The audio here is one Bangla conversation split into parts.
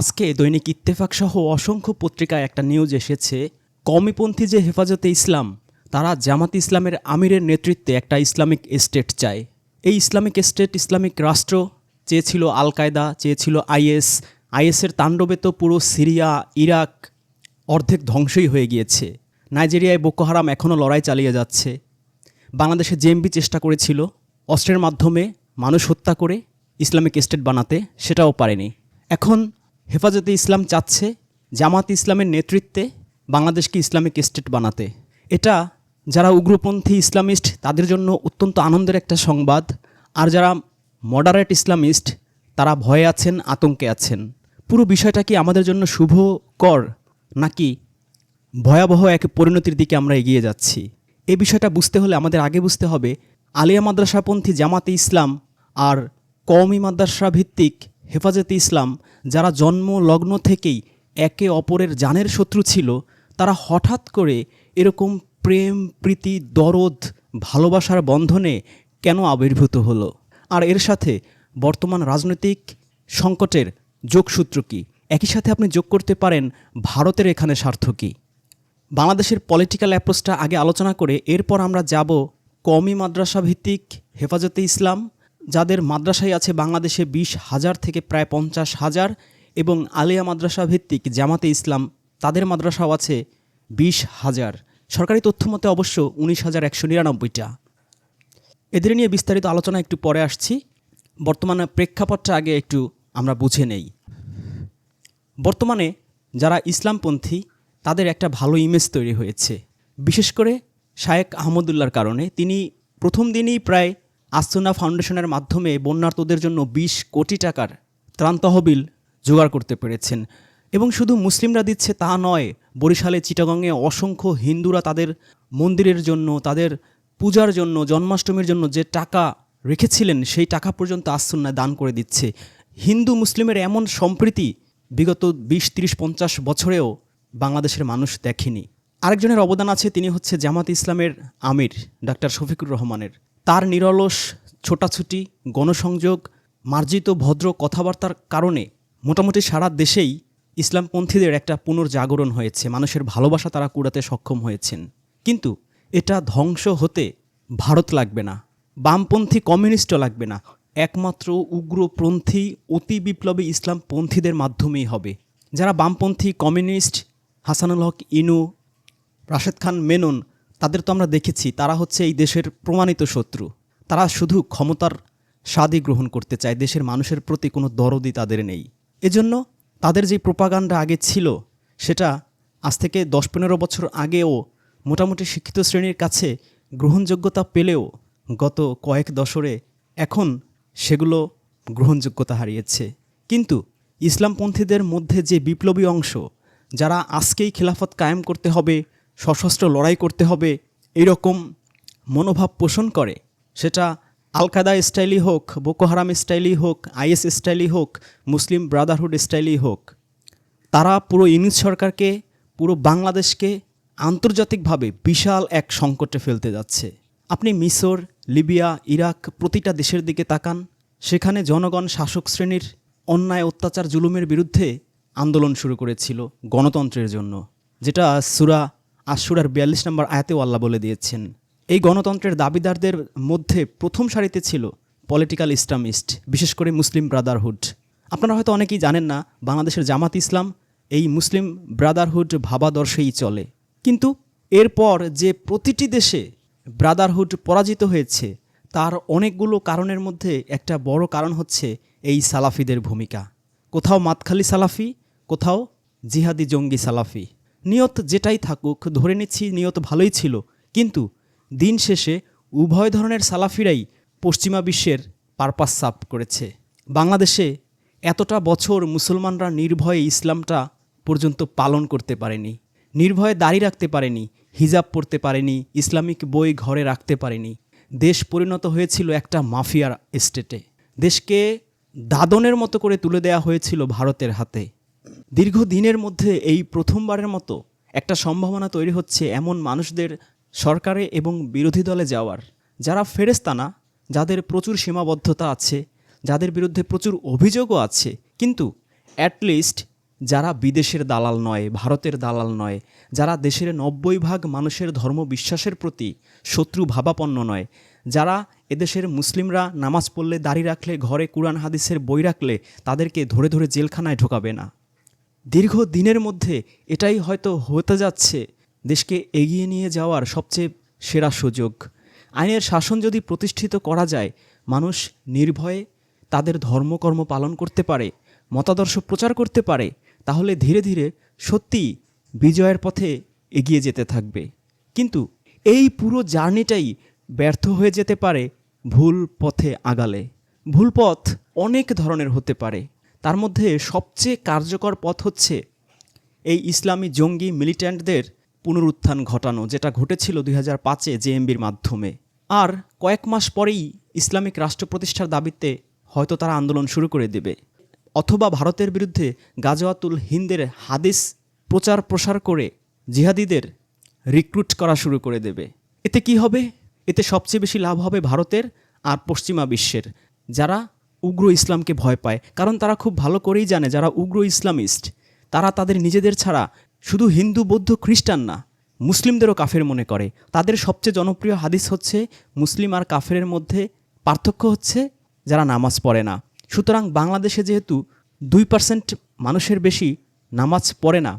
আজকে দৈনিক ইত্তেফাক সহ অসংখ্য পত্রিকায় একটা নিউজ এসেছে। কমিপন্থী যে হেফাজতে ইসলাম, তারা জামাত ইসলামের আমিরের নেতৃত্বে একটা ইসলামিক স্টেট চায়। এই ইসলামিক স্টেট ইসলামিক রাষ্ট্র, চেয়েছিল আল কায়দা চেয়েছিল আইএস, আইএসের তাণ্ডবে তো পুরো সিরিয়া, ইরাক অর্ধেক ধ্বংসই হয়ে গিয়েছে। নাইজেরিয়ায় বোকো হারাম এখনও লড়াই চালিয়ে যাচ্ছে। বাংলাদেশে জেএমবি চেষ্টা করেছিল, অস্ত্রের মাধ্যমে মানুষ হত্যা করে ইসলামিক স্টেট বানাতে, সেটাও পারেনি। এখন হেফাজতে ইসলাম চাচ্ছে জামাত ইসলামের নেতৃত্বে বাংলাদেশকে ইসলামিক স্টেট বানাতে। এটা যারা উগ্রপন্থী ইসলামিস্ট, তাদের জন্য অত্যন্ত আনন্দের একটা সংবাদ। আর যারা মডারেট ইসলামিস্ট, তারা ভয়ে আছেন, আতঙ্কে আছেন। পুরো বিষয়টা কি আমাদের জন্য শুভকর, নাকি ভয়াবহ এক পরিণতির দিকে আমরা এগিয়ে যাচ্ছি? এই বিষয়টা বুঝতে হলে আমাদের আগে বুঝতে হবে, আলিয়া মাদ্রাসাপন্থী জামাতে ইসলাম আর কওমি মাদ্রাসা ভিত্তিক হেফাজতে ইসলাম, যারা জন্ম লগ্ন থেকেই একে অপরের জানের শত্রু ছিল, তারা হঠাৎ করে এরকম প্রেম, প্রীতি, দরদ, ভালোবাসার বন্ধনে কেন আবির্ভূত হলো? আর এর সাথে বর্তমান রাজনৈতিক সংকটের যোগসূত্র কী? একই সাথে আপনি যোগ করতে পারেন, ভারতের এখানে স্বার্থ কী? বাংলাদেশের পলিটিক্যাল অ্যাপ্রোচটা আগে আলোচনা করে, এরপর আমরা যাব কওমি মাদ্রাসা ভিত্তিক হেফাজতে ইসলাম যাদের মাদ্রাসায় আছে বাংলাদেশে বিশ হাজার থেকে প্রায় পঞ্চাশ হাজার এবং আলিয়া মাদ্রাসা ভিত্তিক জামাতে ইসলাম, তাদের মাদ্রাসাও আছে বিশ হাজার। সরকারি তথ্য মতে অবশ্য উনিশ হাজার একশো নিরানব্বইটা। এদের নিয়ে বিস্তারিত আলোচনা একটু পরে আসছি। বর্তমানে প্রেক্ষাপটটা আগে একটু আমরা বুঝে নেই। বর্তমানে যারা ইসলামপন্থী, তাদের একটা ভালো ইমেজ তৈরি হয়েছে। বিশেষ করে শায়েক আহমদুল্লার কারণে। তিনি প্রথম দিনই প্রায় আসুনা ফাউন্ডেশনের মাধ্যমে বন্যার্তদের জন্য ২০ কোটি টাকার ত্রাণ তহবিল জোগাড় করতে পেরেছেন। এবং শুধু মুসলিমরা দিচ্ছে তা নয়, বরিশালে, চিটাগংয়ে অসংখ্য হিন্দুরা তাদের মন্দিরের জন্য, তাদের পূজার জন্য, জন্মাষ্টমীর জন্য যে টাকা রেখেছিলেন, সেই টাকা পর্যন্ত আসুন্নায় দান করে দিচ্ছে। হিন্দু মুসলিমের এমন সম্প্রীতি বিগত বিশ, তিরিশ, পঞ্চাশ বছরেও বাংলাদেশের মানুষ দেখেনি। আরেকজনের অবদান আছে, তিনি হচ্ছে জামাত ইসলামের আমির, ডাক্তার শফিকুর রহমানের। তার নিরলস ছোটাছুটি, গণসংযোগ, মার্জিত ভদ্র কথাবার্তার কারণে মোটামুটি সারা দেশেই ইসলামপন্থীদের একটা পুনর্জাগরণ হয়েছে। মানুষের ভালোবাসা তারা কুড়াতে সক্ষম হয়েছেন। কিন্তু এটা ধ্বংস হতে ভারত লাগবে না, বামপন্থী কমিউনিস্টও লাগবে না। একমাত্র উগ্রপন্থী, অতি বিপ্লবী ইসলামপন্থীদের মাধ্যমেই হবে। যারা বামপন্থী কমিউনিস্ট, হাসানুল হক, ইনু, রাশেদ খান, মেনন তাদের তো আমরা দেখেছি, তারা হচ্ছে এই দেশের প্রমাণিত শত্রু। তারা শুধু ক্ষমতার স্বাদই গ্রহণ করতে চায়, দেশের মানুষের প্রতি কোনো দরদি তাদের নেই। এজন্য তাদের যে প্রোপাগান্ডা আগে ছিল, সেটা আজ থেকে দশ পনেরো বছর আগেও মোটামুটি শিক্ষিত শ্রেণির কাছে গ্রহণযোগ্যতা পেলেও গত কয়েক দশরে এখন সেগুলো গ্রহণযোগ্যতা হারিয়েছে। কিন্তু ইসলামপন্থীদের মধ্যে যে বিপ্লবী অংশ, যারা আজকেই খেলাফত কায়েম করতে হবে সশস্ত্র লড়াই করতে হবে, এরকম মনোভাব পোষণ করে। সেটা আল কায়দা স্টাইলই হোক, বোকো হারাম স্টাইলই হোক, আইএস স্টাইলই হোক, মুসলিম ব্রাদারহুড স্টাইলই হোক, তারা পুরো ইউনিট সরকারকে, পুরো বাংলাদেশকে আন্তর্জাতিকভাবে বিশাল এক সংকটে ফেলতে যাচ্ছে। আপনি মিশর লিবিয়া, ইরাক প্রতিটা দেশের দিকে তাকান, সেখানে জনগণ শাসক শ্রেণির অন্যায়, অত্যাচার, জুলুমের বিরুদ্ধে আন্দোলন শুরু করেছিল গণতন্ত্রের জন্য, যেটা সুরা আশুরার বিয়াল্লিশ নম্বর আয়াতেও আল্লাহ বলে দিয়েছেন, এই গণতন্ত্রের দাবিদারদের মধ্যে প্রথম সারিতে ছিল পলিটিক্যাল ইসলামিস্ট, বিশেষ করে মুসলিম ব্রাদারহুড। আপনারা হয়তো অনেকেই জানেন না, বাংলাদেশের জামাত ইসলাম এই মুসলিম ব্রাদারহুড ভাবাদর্শেই চলে। কিন্তু এরপর যে প্রতিটি দেশে ব্রাদারহুড পরাজিত হয়েছে, তার অনেকগুলো কারণের মধ্যে একটা বড় কারণ হচ্ছে এই সালাফিদের ভূমিকা। কোথাও মাতখালি সালাফি, কোথাও জিহাদি জঙ্গি সালাফি। নিয়ত যেটাই থাকুক, ধরে নিচ্ছি নিয়ত ভালোই ছিল। কিন্তু দিন শেষে উভয় ধরনের সালাফিরাই পশ্চিমা বিশ্বের পারপাস সাপ করেছে। বাংলাদেশে এতটা বছর মুসলমানরা নির্ভয়ে ইসলামটা পর্যন্ত পালন করতে পারেনি, নির্ভয়ে দাড়ি রাখতে পারেনি, হিজাব পড়তে পারেনি, ইসলামিক বই ঘরে রাখতে পারেনি। দেশ পরিণত হয়েছিল একটা মাফিয়ার স্টেটে দেশকে দাদনের মতো করে তুলে দেয়া হয়েছিল ভারতের হাতে। দীর্ঘদিনের মধ্যে এই প্রথমবারের মতো একটা সম্ভাবনা তৈরি হচ্ছে এমন মানুষদের সরকারে এবং বিরোধী দলে যাওয়ার। যারা ফেরেস্তানা যাদের প্রচুর সীমাবদ্ধতা আছে, যাদের বিরুদ্ধে প্রচুর অভিযোগও আছে, কিন্তু অ্যাটলিস্ট যারা বিদেশের দালাল নয়, ভারতের দালাল নয়, যারা দেশের নব্বই ভাগ মানুষের ধর্ম বিশ্বাসের প্রতি শত্রু ভাবাপন্ন নয়, যারা এদেশের মুসলিমরা নামাজ পড়লে, দাড়ি রাখলে, ঘরে কুরআন, হাদিসের বই রাখলে তাদেরকে ধরে ধরে জেলখানায় ঢোকাবে না। দীর্ঘ দিনের মধ্যে এটাই হয়তো হতে যাচ্ছে, দেশকে এগিয়ে নিয়ে যাওয়ার সবচেয়ে সেরা সুযোগ। আইনের শাসন যদি প্রতিষ্ঠিত করা যায়, মানুষ নির্ভয়ে তাদের ধর্মকর্ম পালন করতে পারে, মতাদর্শ প্রচার করতে পারে, তাহলে ধীরে ধীরে সত্যি বিজয়ের পথে এগিয়ে যেতে থাকবে। কিন্তু এই পুরো জার্নিটাই ব্যর্থ হয়ে যেতে পারে ভুল পথে আগালে। ভুল পথ অনেক ধরনের হতে পারে। তার মধ্যে সবচেয়ে কার্যকর পথ হচ্ছে এই ইসলামী জঙ্গি মিলিট্যান্টদের পুনরুত্থান ঘটানো, যেটা ঘটেছিল দুই হাজার পাঁচে জেএমবির মাধ্যমে। আর কয়েক মাস পরেই ইসলামিক রাষ্ট্র প্রতিষ্ঠার দাবিতে হয়তো তারা আন্দোলন শুরু করে দেবে। অথবা ভারতের বিরুদ্ধে গাজওয়াতুল হিন্দের হাদিস প্রচার প্রসার করে জিহাদিদের রিক্রুট করা শুরু করে দেবে। এতে কি হবে? এতে সবচেয়ে বেশি লাভ হবে ভারতের আর পশ্চিমা বিশ্বের, যারা উগ্র ইসলামকে ভয় পায়। কারণ তারা খুব ভালো করেই জানে যারা উগ্র ইসলামিস্ট। তারা তাদের নিজেদের ছাড়া শুধু হিন্দু, বৌদ্ধ, খ্রিস্টান না, মুসলিমদেরও কাফের মনে করে। তাদের সবচেয়ে জনপ্রিয় হাদিস হচ্ছে, মুসলিম আর কাফেরের মধ্যে পার্থক্য হচ্ছে যারা নামাজ পড়ে না। সুতরাং বাংলাদেশে যেহেতু দুই পার্সেন্ট মানুষের বেশি নামাজ পড়ে না,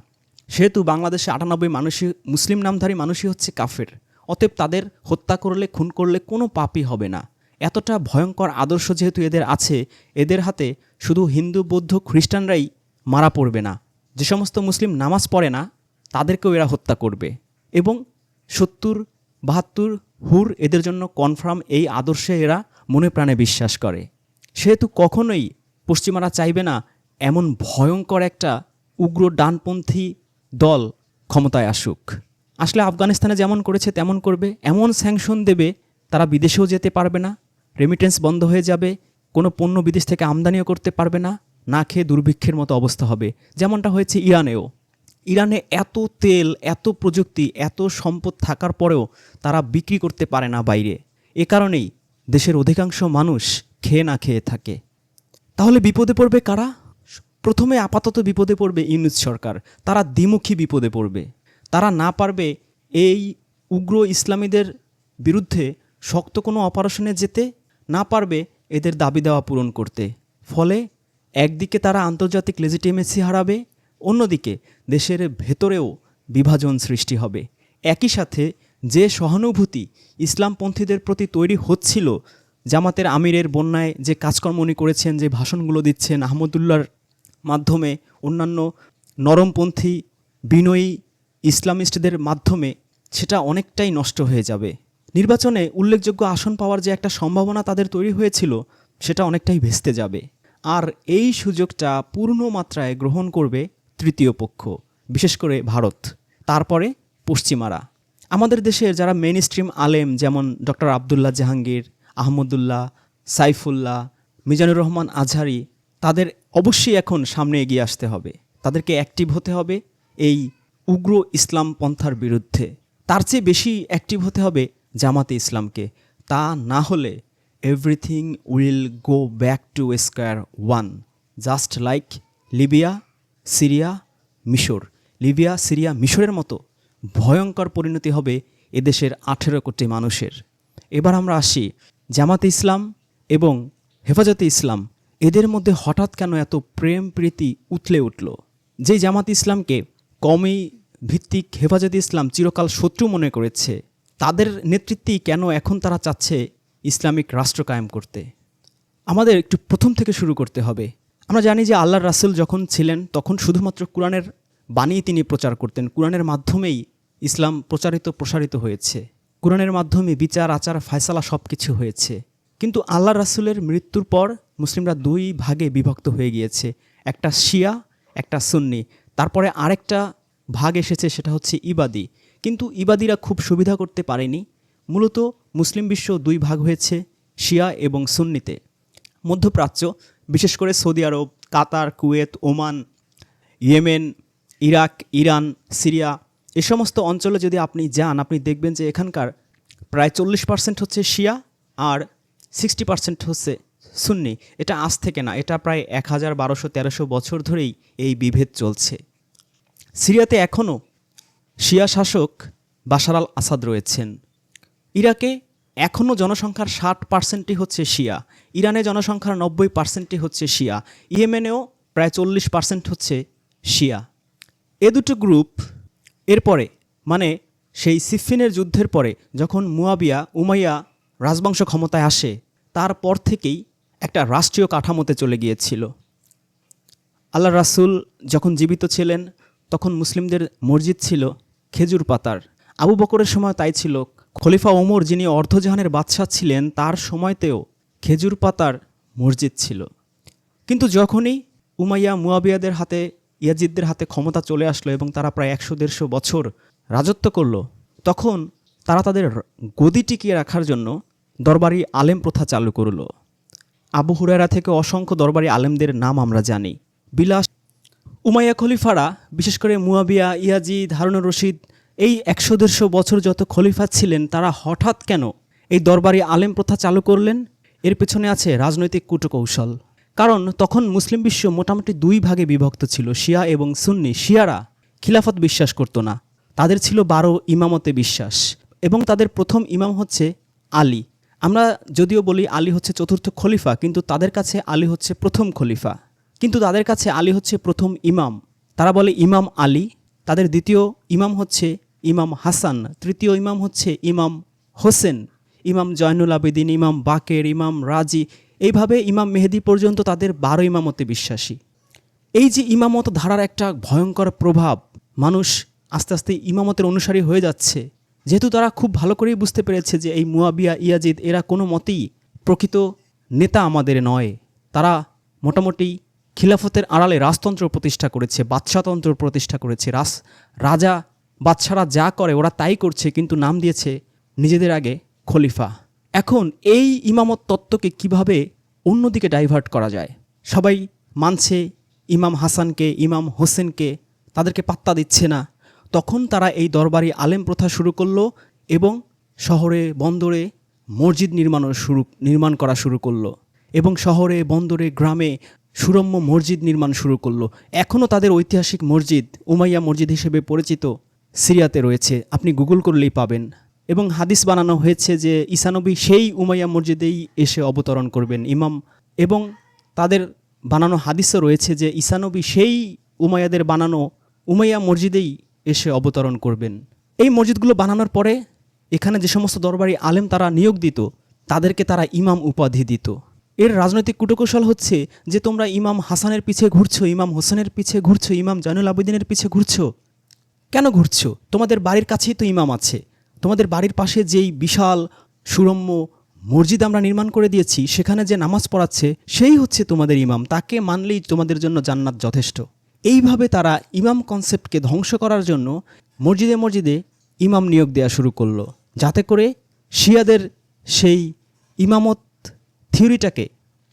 সেহেতু বাংলাদেশে আটানব্বই মানুষই, মুসলিম নামধারী মানুষই হচ্ছে কাফের। অতএব তাদের হত্যা করলে, খুন করলে কোনো পাপই হবে না। এতটা ভয়ঙ্কর আদর্শ যেহেতু এদের আছে, এদের হাতে শুধু হিন্দু, বৌদ্ধ, খ্রিস্টানরাই মারা পড়বে না। যে সমস্ত মুসলিম নামাজ পড়ে না, তাদেরকেও এরা হত্যা করবে। এবং সত্তর, বাহাত্তর হুর এদের জন্য কনফার্ম এই আদর্শে এরা মনে প্রাণে বিশ্বাস করে। সেহেতু কখনোই পশ্চিমারা চাইবে না এমন ভয়ঙ্কর একটা উগ্র ডানপন্থী দল ক্ষমতায় আসুক। আসলে আফগানিস্তানে যেমন করেছে, তেমন করবে। এমন স্যাংশন দেবে, তারা বিদেশেও যেতে পারবে না। রেমিটেন্স বন্ধ হয়ে যাবে, কোনো পণ্য বিদেশ থেকে আমদানিও করতে পারবে না না খেয়ে দুর্ভিক্ষের মতো অবস্থা হবে। যেমনটা হয়েছে ইরানেও। ইরানে এত তেল, এত প্রযুক্তি, এত সম্পদ থাকার পরেও তারা বিক্রি করতে পারে না বাইরে। এ কারণেই দেশের অধিকাংশ মানুষ খেয়ে না খেয়ে থাকে। তাহলে বিপদে পড়বে কারা? প্রথমে আপাতত বিপদে পড়বে ইউনুস সরকার। তারা দ্বিমুখী বিপদে পড়বে। তারা না পারবে এই উগ্র ইসলামীদের বিরুদ্ধে শক্ত কোনো অপারেশনে যেতে না পারবে এদের দাবি দেওয়া পূরণ করতে। ফলে একদিকে তারা আন্তর্জাতিক লেজিটিমেসি হারাবে, অন্যদিকে দেশের ভেতরেও বিভাজন সৃষ্টি হবে। একই সাথে যে সহানুভূতি ইসলামপন্থীদের প্রতি তৈরি হচ্ছিল, জামাতের আমিরের বন্যায় যে কাজকর্ম উনি করেছেন, যে ভাষণগুলো দিচ্ছেন আহমদুল্লার মাধ্যমে অন্যান্য নরমপন্থী বিনয়ী ইসলামিস্টদের মাধ্যমে, সেটা অনেকটাই নষ্ট হয়ে যাবে। নির্বাচনে উল্লেখযোগ্য আসন পাওয়ার যে একটা সম্ভাবনা তাদের তৈরি হয়েছিল, সেটা অনেকটাই ভেস্তে যাবে। আর এই সুযোগটা পূর্ণ মাত্রায় গ্রহণ করবে তৃতীয় পক্ষ, বিশেষ করে ভারত, তারপরে পশ্চিমারা। আমাদের দেশের যারা মেন স্ট্রিম আলেম, যেমন ডক্টর আবদুল্লাহ জাহাঙ্গীর, আহমদুল্লাহ, সাইফুল্লাহ, মিজানুর রহমান আজহারি, তাদের অবশ্যই এখন সামনে এগিয়ে আসতে হবে। তাদেরকে অ্যাক্টিভ হতে হবে এই উগ্র ইসলাম পন্থার বিরুদ্ধে। তার চেয়ে বেশি অ্যাক্টিভ হতে হবে জামাতে ইসলামকে, তা না হলে everything will go back to square one just like Libya Syria মিশর লিবিয়া সিরিয়া মিশরের মতো ভয়ঙ্কর পরিণতি হবে এদেশের আঠেরো কোটি মানুষের। এবার আমরা আসি জামাতে ইসলাম এবং হেফাজতে ইসলাম। এদের মধ্যে হঠাৎ কেন এত প্রেম প্রীতি উতলে উঠল? যে জামাত ইসলামকে কমই ভিত্তিক হেফাজতে ইসলাম চিরকাল শত্রু মনে করেছে। তাদের নেতৃত্বেই কেন এখন তারা চাচ্ছে ইসলামিক রাষ্ট্র কায়েম করতে? আমাদের একটু প্রথম থেকে শুরু করতে হবে। আমরা জানি যে আল্লাহর রাসুল যখন ছিলেন, তখন শুধুমাত্র কোরআনের বাণী তিনি প্রচার করতেন। কোরআনের মাধ্যমেই ইসলাম প্রচারিত, প্রসারিত হয়েছে। কোরআনের মাধ্যমে বিচার, আচার, ফায়সালা সব কিছু হয়েছে। কিন্তু আল্লাহ রাসুলের মৃত্যুর পর মুসলিমরা দুই ভাগে বিভক্ত হয়ে গিয়েছে। একটা শিয়া, একটা সুন্নি। তারপরে আরেকটা ভাগ এসেছে, সেটা হচ্ছে ইবাদি। কিন্তু ইবাদিরা খুব সুবিধা করতে পারেনি। মূলত মুসলিম বিশ্ব দুই ভাগ হয়েছে, শিয়া এবং সুন্নিতে। মধ্যপ্রাচ্য, বিশেষ করে সৌদি আরব, Qatar, Kuwait, Oman, Yemen, Iraq, Iran, Syria, এ সমস্ত অঞ্চলে যদি আপনি যান, আপনি দেখবেন যে এখানকার প্রায় চল্লিশ পার্সেন্ট হচ্ছে শিয়া আর সিক্সটি পার্সেন্ট হচ্ছে সুন্নি। এটা আজ থেকে না, এটা প্রায় এক হাজার বারোশো তেরোশো বছর ধরেই এই বিভেদ চলছে। সিরিয়াতে এখনও শিয়া শাসক বাশার আল আসাদ রয়েছেন। ইরাকে এখনও জনসংখ্যার ষাট পার্সেন্টই হচ্ছে শিয়া। ইরানে জনসংখ্যার নব্বই পার্সেন্টই হচ্ছে শিয়া। ইয়েমেনেও প্রায় চল্লিশ পার্সেন্ট হচ্ছে শিয়া। এ দুটো গ্রুপ এরপরে মানে সেই সিফিনের যুদ্ধের পরে, যখন মুয়াবিয়া, উমাইয়া রাজবংশ ক্ষমতায় আসে, তারপর থেকেই একটা রাষ্ট্রীয় কাঠামোতে চলে গিয়েছিল। আল্লাহ রাসূল যখন জীবিত ছিলেন, তখন মুসলিমদের মসজিদ ছিল। খেজুর পাতার। আবু বকরের সময় তাই ছিল। খলিফা ওমর যিনি অর্ধজাহানের বাদশাহ ছিলেন, তার সময়তেও খেজুর পাতার মসজিদ ছিল। কিন্তু যখনই উমাইয়া মুয়াবিয়াদের হাতে, ইয়াজিদদের হাতে ক্ষমতা চলে আসলো এবং তারা প্রায় একশো দেড়শো বছর রাজত্ব করল, তখন তারা তাদের গদি টিকিয়ে রাখার জন্য দরবারি আলেম প্রথা চালু করল। আবু হুরায়রা থেকে অসংখ্য দরবারি আলেমদের নাম আমরা জানি। বিলাস উমাইয়া খলিফারা, বিশেষ করে মুয়াবিয়া ইয়াজি হারুনুর রশিদ, এই একশো দেড়শো বছর যত খলিফা ছিলেন, তারা হঠাৎ কেন এই দরবারি আলেম প্রথা চালু করলেন? এর পেছনে আছে রাজনৈতিক কূটকৌশল। কারণ তখন মুসলিম বিশ্ব মোটামুটি দুই ভাগে বিভক্ত ছিল, শিয়া এবং সুন্নি। শিয়ারা খিলাফত বিশ্বাস করতো না। তাদের ছিল বারো ইমামতে বিশ্বাস এবং তাদের প্রথম ইমাম হচ্ছে আলী। আমরা যদিও বলি আলী হচ্ছে চতুর্থ খলিফা, কিন্তু তাদের কাছে আলী হচ্ছে প্রথম খলিফা। কিন্তু তাদের কাছে আলী হচ্ছে প্রথম ইমাম। তারা বলে ইমাম আলী, তাদের দ্বিতীয় ইমাম হচ্ছে ইমাম হাসান, তৃতীয় ইমাম হচ্ছে ইমাম হোসেন, ইমাম জয়নুল আবেদিন, ইমাম বাকের, ইমাম রাজি। এইভাবে ইমাম মেহেদি পর্যন্ত তাদের বারো ইমামতে বিশ্বাসী। এই যে ইমামত ধারার একটা ভয়ঙ্কর প্রভাব, মানুষ আস্তে আস্তে ইমামতের অনুসারী হয়ে যাচ্ছে। যেহেতু তারা খুব ভালো করেই বুঝতে পেরেছে যে এই মুয়াবিয়া, ইয়াজিদ, এরা কোনো মতেই প্রকৃত নেতা আমাদের নয়। তারা মোটামুটি খিলাফতের আড়ালে রাজতন্ত্র প্রতিষ্ঠা করেছে বাদশাতন্ত্র প্রতিষ্ঠা করেছে। রাস, রাজা বাদশারা যা করে ওরা তাই করছে, কিন্তু নাম দিয়েছে নিজেদের আগে খলিফা। এখন এই ইমামত তত্ত্বকে কীভাবে অন্যদিকে ডাইভার্ট করা যায়? সবাই মানছে ইমাম হাসানকে, ইমাম হোসেনকে, তাদেরকে পাত্তা দিচ্ছে না। তখন তারা এই দরবারি আলেম প্রথা শুরু করল এবং শহরে, বন্দরে মসজিদ নির্মাণও শুরু, নির্মাণ করা শুরু করল এবং শহরে, বন্দরে, গ্রামে সুরম্য মসজিদ নির্মাণ শুরু করল। এখনও তাদের ঐতিহাসিক মসজিদ, উমাইয়া মসজিদ হিসেবে পরিচিত সিরিয়াতে রয়েছে। আপনি গুগল করলেই পাবেন। এবং হাদিস বানানো হয়েছে যে ইসানবী সেই উমাইয়া মসজিদেই এসে অবতরণ করবেন ইমাম। এবং তাদের বানানো হাদিসও রয়েছে যে ইসানবী সেই উমাইয়াদের বানানো উমাইয়া মসজিদেই এসে অবতরণ করবেন। এই মসজিদগুলো বানানোর পরে এখানে যে সমস্ত দরবারি আলেম তারা নিয়োগ দিত, তাদেরকে তারা ইমাম উপাধি দিত। এর রাজনৈতিক কুটকৌশল হচ্ছে যে তোমরা ইমাম হাসানের পিছে ঘুরছো, ইমাম হোসেনের পিছে ঘুরছো, ইমাম জয়নুল আবেদিনের পিছে ঘুরছো। কেন ঘুরছো? তোমাদের বাড়ির কাছেই তো ইমাম আছে। তোমাদের বাড়ির পাশে যেই বিশাল, সুরম্য মসজিদ আমরা নির্মাণ করে দিয়েছি, সেখানে যে নামাজ পড়াচ্ছে, সেই হচ্ছে তোমাদের ইমাম। তাকে মানলেই তোমাদের জন্য জান্নাত যথেষ্ট। এইভাবে তারা ইমাম কনসেপ্টকে ধ্বংস করার জন্য মসজিদে মসজিদে ইমাম নিয়োগ দেওয়া শুরু করল। যাতে করে শিয়াদের সেই ইমামত থিওরিটাকে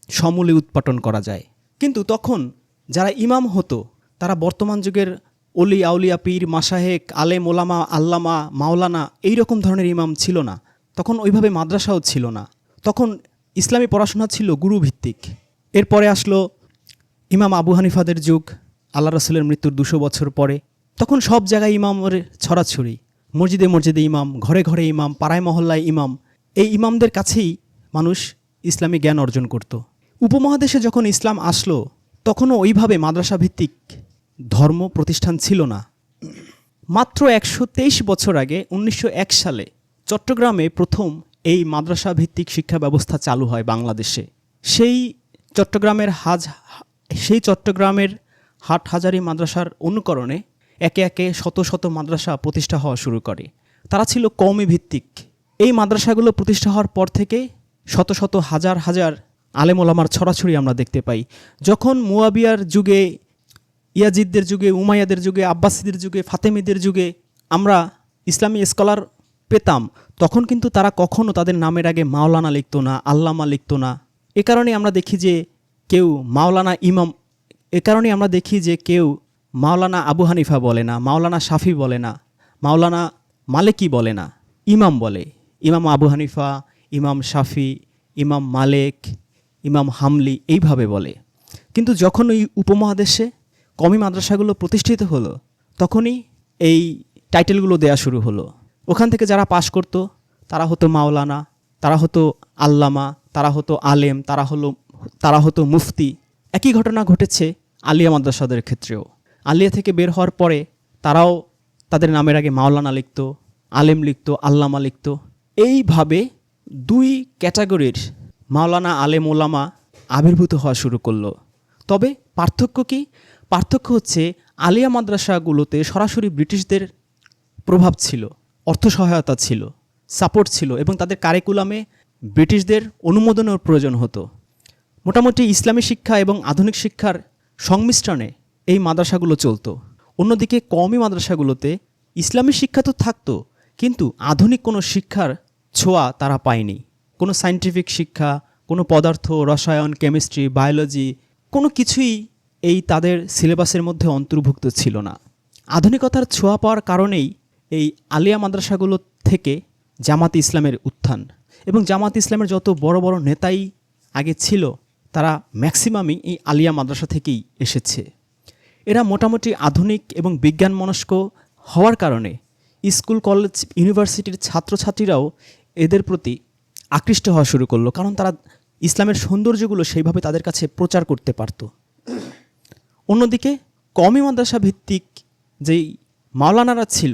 সমূলে উৎপাটন করা যায়। কিন্তু তখন যারা ইমাম হতো, তারা বর্তমান যুগের অলি আউলিয়া পীর মাসাহেক আলেম, ওলামা, আল্লামা, মাওলানা এই রকম ধরনের ইমাম ছিল না। তখন ওইভাবে মাদ্রাসাও ছিল না। তখন ইসলামী পড়াশোনা ছিল গুরুভিত্তিক। এরপরে আসলো ইমাম আবু হানিফাদের যুগ, আল্লাহ রসুলের মৃত্যুর দুশো বছর পরে। তখন সব জায়গায় ইমামের ছড়াছড়ি। মসজিদে মসজিদে ইমাম, ঘরে ঘরে ইমাম, পাড়ায় মহল্লায় ইমাম। এই ইমামদের কাছেই মানুষ ইসলামী জ্ঞান অর্জন করত। উপমহাদেশে যখন ইসলাম আসলো, তখনও ওইভাবে মাদ্রাসা ভিত্তিক ধর্ম প্রতিষ্ঠান ছিল না। মাত্র একশো তেইশ বছর আগে, উনিশশো এক সালে, চট্টগ্রামে প্রথম এই মাদ্রাসা ভিত্তিক শিক্ষা ব্যবস্থা চালু হয় বাংলাদেশে। সেই চট্টগ্রামের হাজ, সেই চট্টগ্রামের হাট হাজারি মাদ্রাসার অনুকরণে একে একে শত শত মাদ্রাসা প্রতিষ্ঠা হওয়া শুরু করে। তারা ছিল কওমি ভিত্তিক এই মাদ্রাসাগুলো প্রতিষ্ঠা হওয়ার পর থেকে শত শত হাজার হাজার আলেমোলামার ছড়াছড়ি আমরা দেখতে পাই। যখন মুয়াবিয়ার যুগে, ইয়াজিদদের যুগে, উমাইয়াদের যুগে, আব্বাসীদের যুগে, ফাতেমিদের যুগে আমরা ইসলামী স্কলার পেতাম, তখন কিন্তু তারা কখনও তাদের নামের আগে মাওলানা লিখতো না, আল্লামা লিখতো না। এ কারণে আমরা দেখি যে কেউ মাওলানা ইমাম, এ কারণে আমরা দেখি যে কেউ মাওলানা আবু হানিফা বলে না, মাওলানা শাফি বলে না, মাওলানা মালেকি বলে না, ইমাম বলে। ইমাম আবু হানিফা ইমাম শাফি, ইমাম মালেক, ইমাম হামলি এইভাবে বলে। কিন্তু যখন ওই উপমহাদেশে কমি মাদ্রাসাগুলো প্রতিষ্ঠিত হলো, তখনই এই টাইটেলগুলো দেয়া শুরু হলো। ওখান থেকে যারা পাশ করতো, তারা হতো মাওলানা, তারা হতো আল্লামা, তারা হতো আলেম, তারা হলো, তারা হতো মুফতি। একই ঘটনা ঘটেছে আলিয়া মাদ্রাসাদের ক্ষেত্রেও। আলিয়া থেকে বের হওয়ার পরে তারাও তাদের নামের আগে মাওলানা লিখত, আলেম লিখত, আল্লামা লিখত। এইভাবে দুই ক্যাটাগরির মাওলানা আলেম ওলামা আবির্ভূত হওয়া শুরু করল। তবে পার্থক্য কি? পার্থক্য হচ্ছে আলিয়া মাদ্রাসাগুলোতে সরাসরি ব্রিটিশদের প্রভাব ছিল, অর্থ সহায়তা ছিল সাপোর্ট ছিল এবং তাদের কারিকুলামে ব্রিটিশদের অনুমোদনের প্রয়োজন হতো। মোটামুটি ইসলামী শিক্ষা এবং আধুনিক শিক্ষার সংমিশ্রণে এই মাদ্রাসাগুলো চলতো। অন্যদিকে কমই মাদ্রাসাগুলোতে ইসলামী শিক্ষা তো থাকতো, কিন্তু আধুনিক কোনো শিক্ষার ছোঁয়া তারা পায়নি। কোনো সায়েন্টিফিক শিক্ষা, কোনো পদার্থ, রসায়ন কেমিস্ট্রি বায়োলজি কোনো কিছুই এই তাদের সিলেবাসের মধ্যে অন্তর্ভুক্ত ছিল না। আধুনিকতার ছোঁয়া পাওয়ার কারণেই এই আলিয়া মাদ্রাসাগুলো থেকে জামাত ইসলামের উত্থান এবং জামাত ইসলামের যত বড় বড় নেতাই আগে ছিল, তারা ম্যাক্সিমামই এই আলিয়া মাদ্রাসা থেকেই এসেছে। এরা মোটামুটি আধুনিক এবং বিজ্ঞান মনস্ক হওয়ার কারণে স্কুল, কলেজ, ইউনিভার্সিটির ছাত্রছাত্রীরাও এদের প্রতি আকৃষ্ট হওয়া শুরু করল, কারণ তারা ইসলামের সৌন্দর্যগুলো সেইভাবে তাদের কাছে প্রচার করতে পারত। অন্যদিকে কমি মাদ্রাসা ভিত্তিক যেই মাওলানারা ছিল,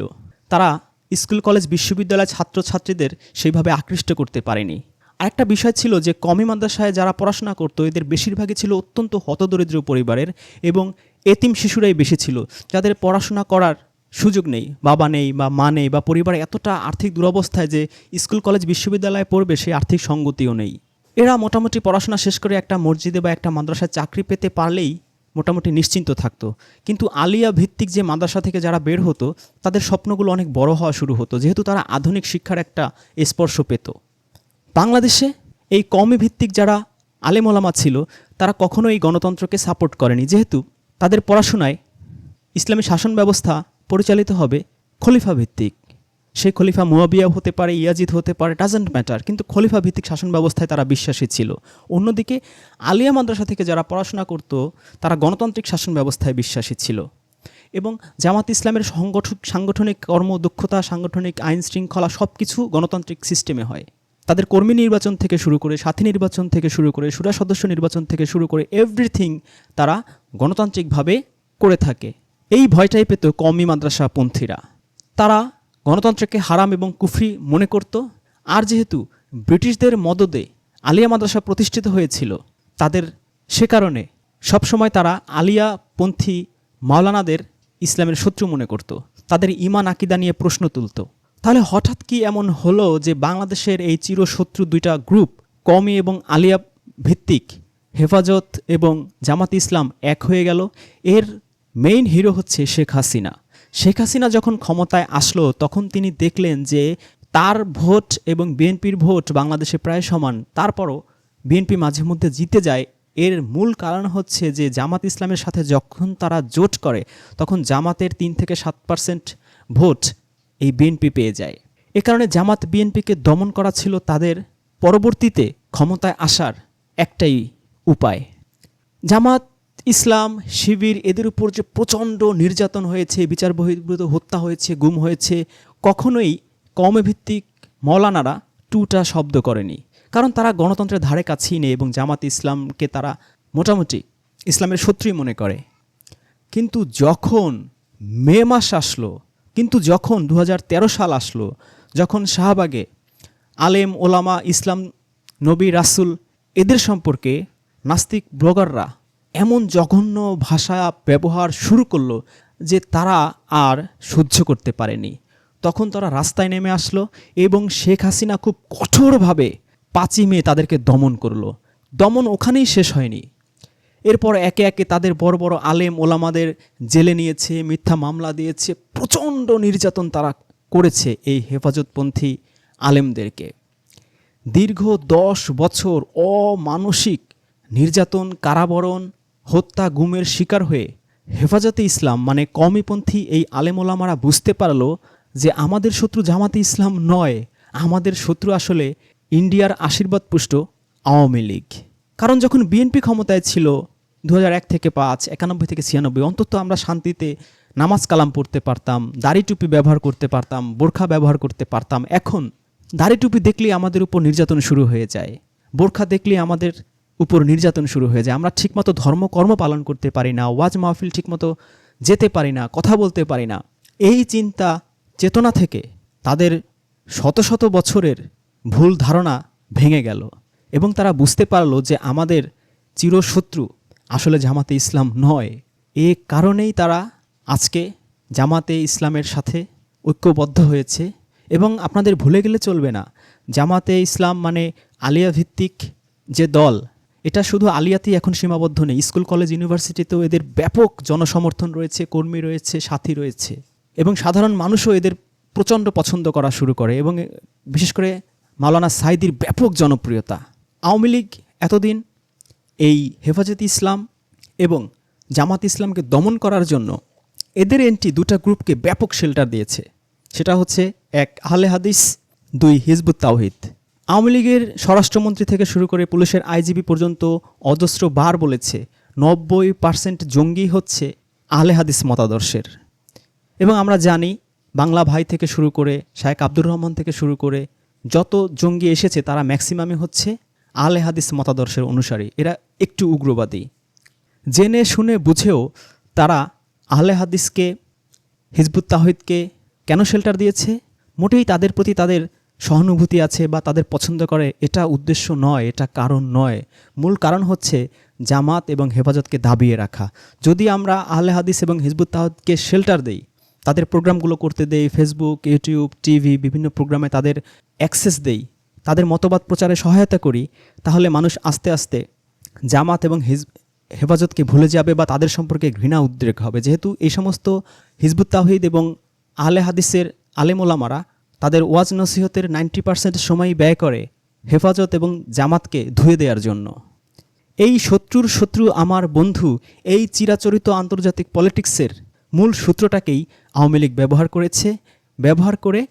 তারা স্কুল, কলেজ বিশ্ববিদ্যালয় ছাত্রছাত্রীদের সেইভাবে আকৃষ্ট করতে পারেনি। আরেকটা বিষয় ছিল যে কমি মাদ্রাসায় যারা পড়াশোনা করতো, এদের বেশিরভাগই ছিল অত্যন্ত হতদরিদ্র পরিবারের এবং এতিম শিশুরাই বেশি ছিল। যাদের পড়াশোনা করার সুযোগ নেই, বাবা নেই বা মা নেই বা পরিবারে এতটা আর্থিক দুরবস্থায় যে স্কুল, কলেজ, বিশ্ববিদ্যালয়ে পড়বে সেই আর্থিক সঙ্গতিও নেই। এরা মোটামুটি পড়াশোনা শেষ করে একটা মসজিদে বা একটা মাদ্রাসায় চাকরি পেতে পারলেই মোটামুটি নিশ্চিন্ত থাকতো। কিন্তু আলিয়া ভিত্তিক যে মাদ্রাসা থেকে যারা বের হতো, তাদের স্বপ্নগুলো অনেক বড় হওয়া শুরু হতো, যেহেতু তারা আধুনিক শিক্ষার একটা স্পর্শ পেত। বাংলাদেশে এই কমই ভিত্তিক যারা আলেমোলামা ছিল, তারা কখনো এই গণতন্ত্রকে সাপোর্ট করেনি। যেহেতু তাদের পড়াশোনায় ইসলামী শাসন ব্যবস্থা পরিচালিত হবে খলিফা ভিত্তিক। সেই খলিফা মুয়াবিয়া হতে পারে, ইয়াজিদ হতে পারে ডাজেন্ট ম্যাটার কিন্তু খলিফা ভিত্তিক শাসন ব্যবস্থায় তারা বিশ্বাসী ছিল। অন্যদিকে আলিয়া মাদ্রাসা থেকে যারা পড়াশোনা করত, তারা গণতান্ত্রিক শাসন ব্যবস্থায় বিশ্বাসী ছিল। এবং জামাত ইসলামের সংগঠন সাংগঠনিক কর্মদক্ষতা সাংগঠনিক আইন শৃঙ্খলা সব কিছু গণতান্ত্রিক সিস্টেমে হয়। তাদের কর্মী নির্বাচন থেকে শুরু করে, সাথী নির্বাচন থেকে শুরু করে, সুরা সদস্য নির্বাচন থেকে শুরু করে এভরিথিং তারা গণতান্ত্রিকভাবে করে থাকে। এই ভয়টাই পেত কমি মাদ্রাসা পন্থীরা তারা গণতন্ত্রকে হারাম এবং কুফরি মনে করত। আর যেহেতু ব্রিটিশদের মদদে আলিয়া মাদ্রাসা প্রতিষ্ঠিত হয়েছিল, তাদের সে কারণে সবসময় তারা আলিয়াপন্থী মাওলানাদের ইসলামের শত্রু মনে করত। তাদের ইমান আকিদা নিয়ে প্রশ্ন তুলত। তাহলে হঠাৎ কি এমন হলো যে বাংলাদেশের এই চিরশত্রু দুইটা গ্রুপ কমি এবং আলিয়া ভিত্তিক, হেফাজত এবং জামাত ইসলাম এক হয়ে গেল? এর মেইন হিরো হচ্ছে শেখ হাসিনা। শেখ হাসিনা যখন ক্ষমতায় আসলো, তখন তিনি দেখলেন যে তার ভোট এবং বিএনপির ভোট বাংলাদেশে প্রায় সমান। তারপরও বিএনপি মাঝে মধ্যে জিতে যায়। এর মূল কারণ হচ্ছে যে জামাত ইসলামের সাথে যখন তারা জোট করে, তখন জামাতের তিন থেকে সাত পার্সেন্ট ভোট এই বিএনপি পেয়ে যায়। এ কারণে জামাত বিএনপিকে দমন করা ছিল তাদের পরবর্তীতে ক্ষমতায় আসার একটাই উপায়। জামাত ইসলাম শিবির এদের উপর যে প্রচণ্ড নির্যাতন হয়েছে, বিচার বহির্ভূত হত্যা হয়েছে, গুম হয়েছে, কখনোই কমে ভিত্তিক মৌলানারা টুটা শব্দ করেনি। কারণ তারা গণতন্ত্রের ধারে কাছেই নেই এবং জামাত ইসলামকে তারা মোটামুটি ইসলামের শত্রুই মনে করে। কিন্তু যখন মে মাস আসলো, কিন্তু যখন দু হাজার তেরো সাল আসলো, যখন শাহবাগে আলেম, ওলামা, ইসলাম, নবী, রাসুল এদের সম্পর্কে নাস্তিক ব্লগাররা এমন জঘন্য ভাষা ব্যবহার শুরু করল যে তারা আর সহ্য করতে পারেনি। তখন তারা রাস্তায় নেমে আসলো এবং শেখ হাসিনা খুব কঠোরভাবে পাঁচই মে তাদেরকে দমন করল। দমন ওখানেই শেষ হয়নি। এরপর একে একে তাদের বড় বড় আলেম ওলামাদের জেলে নিয়েছে, মিথ্যা মামলা দিয়েছে, প্রচণ্ড নির্যাতন তারা করেছে এই হেফাজতপন্থী আলেমদেরকে। দীর্ঘ দশ বছর অমানসিক নির্যাতন, কারাবরণ হত্যা গুমের শিকার হয়ে হেফাজতে ইসলাম মানে কমিপন্থী এই আলেমোলামারা বুঝতে পারল যে আমাদের শত্রু জামাতে ইসলাম নয়, আমাদের শত্রু আসলে ইন্ডিয়ার আশীর্বাদ পুষ্ট আওয়ামী লীগ। কারণ যখন বিএনপি ক্ষমতায় ছিল দু থেকে পাঁচ, একানব্বই থেকে ছিয়ানব্বই, অন্তত আমরা শান্তিতে নামাজ কালাম পড়তে পারতাম, দাড়ি টুপি ব্যবহার করতে পারতাম, বোরখা ব্যবহার করতে পারতাম, এখন দাড়ি টুপি দেখলেই আমাদের উপর নির্যাতন শুরু হয়ে যায়। বোরখা দেখলেই আমাদের উপর নির্যাতন শুরু হয়ে যায়। আমরা ঠিকমতো ধর্মকর্ম পালন করতে পারি না, ওয়াজ মাহফিল ঠিকমতো যেতে পারি না, কথা বলতে পারি না। এই চিন্তা চেতনা থেকে তাদের শত শত বছরের ভুল ধারণা ভেঙে গেল এবং তারা বুঝতে পারল যে আমাদের চিরশত্রু আসলে জামাতে ইসলাম নয়। এ কারণেই তারা আজকে জামাতে ইসলামের সাথে ঐক্যবদ্ধ হয়েছে এবং আপনাদের ভুলে গেলে চলবে না। জামাতে ইসলাম মানে আলিয়া ভিত্তিক যে দল এটা শুধু আলিয়াতেই এখন সীমাবদ্ধ নেই। স্কুল, কলেজ, ইউনিভার্সিটিতেও এদের ব্যাপক জনসমর্থন রয়েছে, কর্মী রয়েছে, সাথী রয়েছে এবং সাধারণ মানুষও এদের প্রচণ্ড পছন্দ করা শুরু করে এবং বিশেষ করে মাওলানা সাইদির ব্যাপক জনপ্রিয়তা। আওয়ামী লীগ এতদিন এই হেফাজত ইসলাম এবং জামাত ইসলামকে দমন করার জন্য এদের এন্ট্রি দুটা গ্রুপকে ব্যাপক শেল্টার দিয়েছে। সেটা হচ্ছে এক আহলে হাদিস, দুই হিজবুত তাওহিদ। আওয়ামী লীগের স্বরাষ্ট্রমন্ত্রী থেকে শুরু করে পুলিশের আইজিবি পর্যন্ত অজস্র বার বলেছে, নব্বই পার্সেন্ট জঙ্গি হচ্ছে আহলে হাদিস মতাদর্শের। এবং আমরা জানি, বাংলা ভাই থেকে শুরু করে শায়েক আব্দুর রহমান থেকে শুরু করে যত জঙ্গি এসেছে, তারা ম্যাক্সিমামই হচ্ছে আলে হাদিস মতাদর্শের অনুসারী। এরা একটু উগ্রবাদী। জেনে শুনে বুঝেও তারা আহলে হাদিসকে, হিজবুত তাহিদকে কেন শেল্টার দিয়েছে? মোটেই তাদের প্রতি তাদের সহানুভূতি আছে বা তাদের পছন্দ করে, এটা উদ্দেশ্য নয়, এটা কারণ নয়। মূল কারণ হচ্ছে জামাত এবং হেফাজতকে দাবিয়ে রাখা। যদি আমরা আহলে হাদিস এবং হিজবুত তাহিদকে শেল্টার দেই, তাদের প্রোগ্রামগুলো করতে দেই ফেসবুক ইউটিউব টিভি বিভিন্ন প্রোগ্রামে তাদের অ্যাক্সেস দেই, তাদের মতবাদ প্রচারে সহায়তা করি, তাহলে মানুষ আস্তে আস্তে জামাত এবং হিজ হেফাজতকে ভুলে যাবে বা তাদের সম্পর্কে ঘৃণা উদ্রেক হবে। যেহেতু এই সমস্ত হিজবুত তাহিদ এবং আহলে হাদিসের আলেমোলামারা তাদের ওয়াজ নসিহতের নাইনটি পার্সেন্ট সময় ব্যয় করে হেফাজত এবং জামাতকে ধুয়ে দেওয়ার জন্য। এই শত্রুর শত্রু আমার বন্ধু, এই চিরাচরিত আন্তর্জাতিক পলিটিক্সের মূল সূত্রটাকেই আওয়ামী লীগ ব্যবহার করেছে, ব্যবহার করে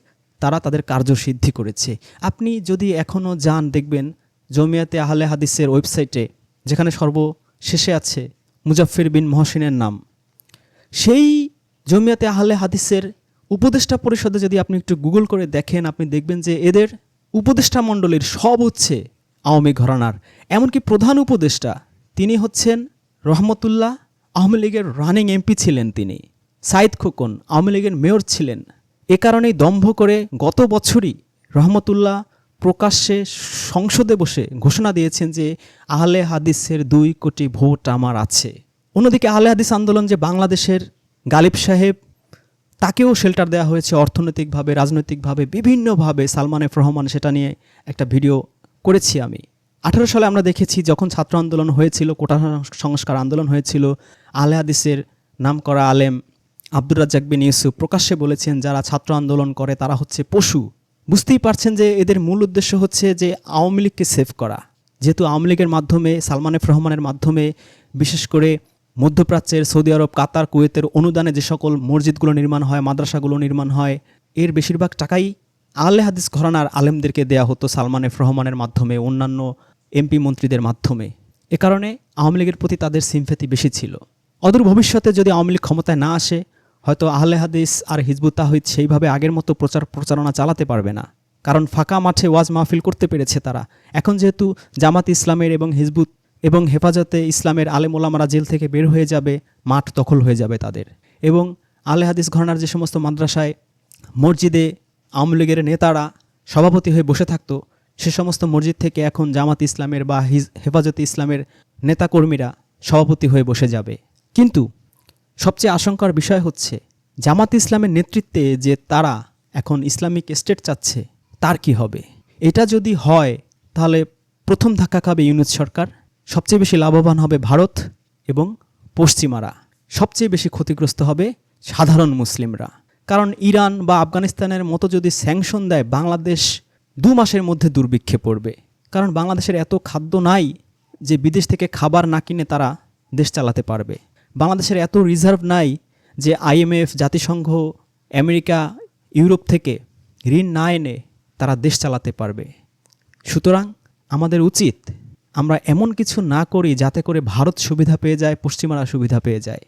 তারা তাদের কার্যসিদ্ধি করেছে। আপনি যদি এখনও যান, দেখবেন জমিয়াতে আহলে হাদিসের ওয়েবসাইটে, যেখানে সর্বশেষে আছে মুজাফির বিন মহসিনের নাম, সেই জমিয়াতে আহলে হাদিসের উপদেষ্টা পরিষদে যদি আপনি একটু গুগল করে দেখেন, আপনি দেখবেন যে এদের উপদেষ্টা মণ্ডলীর সব হচ্ছে আওয়ামী ঘরানার। এমনকি প্রধান উপদেষ্টা, তিনি হচ্ছেন রহমতুল্লাহ, আওয়ামী লীগের রানিং এমপি ছিলেন তিনি। সাইদ খোকন, আওয়ামী লীগের মেয়র ছিলেন। এ কারণেই দম্ভ করে গত বছরই রহমতুল্লাহ প্রকাশ্যে সংসদে বসে ঘোষণা দিয়েছেন যে আহলে হাদিসের দুই কোটি ভোট আমার আছে। অন্যদিকে আহলে হাদিস আন্দোলন যে বাংলাদেশের গালিব সাহেব তাকেও শেল্টার দেওয়া হয়েছে অর্থনৈতিকভাবে, রাজনৈতিকভাবে, বিভিন্নভাবে সালমান এফ রহমান সেটা নিয়ে একটা ভিডিও করেছি আমি। আঠারো সালে আমরা দেখেছি যখন ছাত্র আন্দোলন হয়েছিল, কোটা সংস্কার আন্দোলন হয়েছিল, আলে হাদিসের নাম করা আলেম আব্দুর রাজ্জাক বিন ইউসুফ প্রকাশ্যে বলেছেন, যারা ছাত্র আন্দোলন করে তারা হচ্ছে পশু। বুঝতেই পারছেন যে এদের মূল উদ্দেশ্য হচ্ছে যে আওয়ামী লীগকে সেভ করা। যেহেতু আওয়ামী লীগের মাধ্যমে, সালমান এফ রহমানের মাধ্যমে, বিশেষ করে মধ্যপ্রাচ্যের সৌদি আরব, কাতার, কুয়েতের অনুদানে যে সকল মসজিদগুলো নির্মাণ হয়, মাদ্রাসাগুলো নির্মাণ হয়, এর বেশিরভাগ টাকাই আহলে হাদিস ঘরানার আলেমদেরকে দেয়া হতো সালমান এফ রহমানের মাধ্যমে, অন্যান্য এমপি মন্ত্রীদের মাধ্যমে। এ কারণে আওয়ামী লীগের প্রতি তাদের সিমফেতি বেশি ছিল। অদূর ভবিষ্যতে যদি আওয়ামী লীগ ক্ষমতায় না আসে, হয়তো আহলে হাদিস আর হিজবুত তাহিদ সেইভাবে আগের মতো প্রচার প্রচারণা চালাতে পারবে না। কারণ ফাঁকা মাঠে ওয়াজ মাহফিল করতে পেরেছে তারা। এখন যেহেতু জামাত ইসলামের এবং হিজবুত এবং হেফাজতে ইসলামের আলেম ওলামারা জেল থেকে বের হয়ে যাবে, মাঠ দখল হয়ে যাবে তাদের। এবং আলে হাদিস ঘরানার যে সমস্ত মাদ্রাসায়, মসজিদে আওয়ামী লীগের নেতারা সভাপতি হয়ে বসে থাকতো, সে সমস্ত মসজিদ থেকে এখন জামাত ইসলামের বা হিজ, হেফাজতে ইসলামের নেতাকর্মীরা সভাপতি হয়ে বসে যাবে। কিন্তু সবচেয়ে আশঙ্কার বিষয় হচ্ছে, জামাত ইসলামের নেতৃত্বে যে তারা এখন ইসলামিক স্টেট চাচ্ছে, তার কি হবে? এটা যদি হয়, তাহলে প্রথম ধাক্কা খাবে ইউনুস সরকার। সবচেয়ে বেশি লাভবান হবে ভারত এবং পশ্চিমারা। সবচেয়ে বেশি ক্ষতিগ্রস্ত হবে সাধারণ মুসলিমরা। কারণ ইরান বা আফগানিস্তানের মতো যদি স্যাংশন দেয়, বাংলাদেশ দু মাসের মধ্যে দুর্ভিক্ষে পড়বে। কারণ বাংলাদেশের এত খাদ্য নাই যে বিদেশ থেকে খাবার না কিনে তারা দেশ চালাতে পারবে। বাংলাদেশের এত রিজার্ভ নাই যে আইএমএফ জাতিসংঘ, আমেরিকা, ইউরোপ থেকে ঋণ না এনে তারা দেশ চালাতে পারবে। সুতরাং আমাদের উচিত আমরা এমন কিছু না করি যাতে করে ভারত সুবিধা পেয়ে যায়, পশ্চিমারা সুবিধা পেয়ে যায়।